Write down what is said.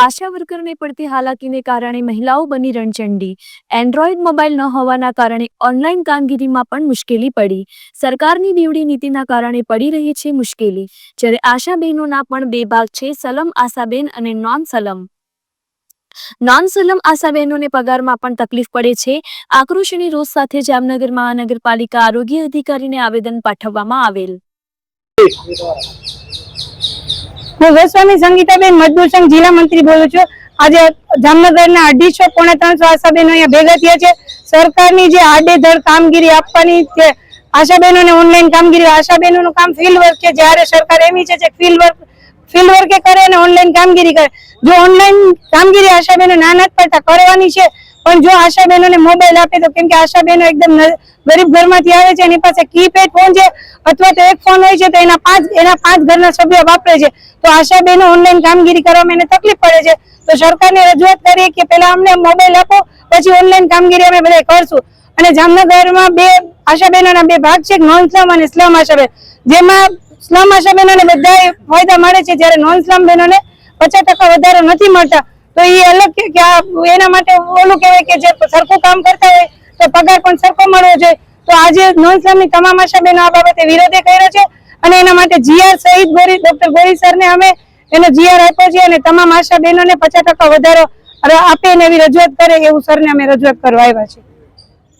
આશા વર્કરને પડતી હાલાકીને કારણે મહિલાઓ બની રણચંડી. એન્ડ્રોઈડ મોબાઈલ ન હોવાના કારણે ઓનલાઈન કામગીરીમાં પણ મુશ્કેલી પડી. સરકારની બેવડી નીતિના કારણે પડી રહી છે મુશ્કેલી. જ્યારે આશા બહેનોના પણ બે ભાગ છે, સલમ આશાબેન અને નોન સલમ. નોન સલમ આશા બહેનોને પગારમાં પણ તકલીફ પડે છે. આક્રોશની રોજ સાથે જામનગર મહાનગરપાલિકા આરોગ્ય અધિકારીને આવેદન પાઠવવામાં આવેલ. હું ગોસ્વામી સંગીતાબેન મજદૂર સંઘ જિલ્લા મંત્રી બોલું છું. આજે જામનગરના અઢીસો પોણા ત્રણસો આશાબેનો અહીંયા ભેગા થયા છે. સરકારની જે આડેધડ કામગીરી આપવાની છે આશાબેનોને ઓનલાઈન કામગીરી આશાબેનોનું કામ ફિલ્ડ વર્ક છે. જ્યારે સરકાર એમ છે છે ફિલ્ડ વર્ક ફિલ્ડ વર્કે કરે અને ઓનલાઈન કામગીરી કરે. જો ઓનલાઈન કામગીરી આશાબેનો નાના પડતા કરવાની છે પણ જો આશાબેનોને મોબાઈલ આપે તો કેમ કે આશાબેનો એકદમ ગરીબ ઘરમાંથી આવે છે, એની પાસે કીપેડ ફોન છે, અથવા તો એક ફોન હોય છે, તો એના પાંચ એના પાંચ ઘરના સભ્યો વાપરે છે. તો આશાબેનો ઓનલાઈન કામગીરી કરવામાં એને તકલીફ પડે છે. તો સરકારને રજૂઆત કરીએ કે પહેલા અમને મોબાઈલ આપો, પછી ઓનલાઈન કામગીરી અમે બધા કરશું. અને જામનગરમાં બે આશાબેનોના બે ભાગ છે નોન સ્લમ અને સ્લમ આશાબેન. જેમાં સ્લમ આશાબેનોને બધા ફાયદા મળે છે, જ્યારે નોન સ્લમ બહેનોને પચાસ ટકા વધારો નથી મળતા. તો એ અલગ કે એના માટે ઓલું કહેવાય કે જે સરખું કામ કરતા હોય, તો પગાર પણ સરખો મળવો જોઈએ. તો આજે નોન સ્લમની તમામ આશાબેનો આ બાબતે વિરોધે કર્યો છે અને એના માટે જીઆર સહિત ગોરી, ડોક્ટર ગોરી સરને અમે એનો જીઆર આપ્યો છે અને તમામ આશા બહેનોને પચાસ ટકા વધારો આપે એવી રજૂઆત કરે એવું સરને અમે રજૂઆત કરવા આવ્યા છીએ.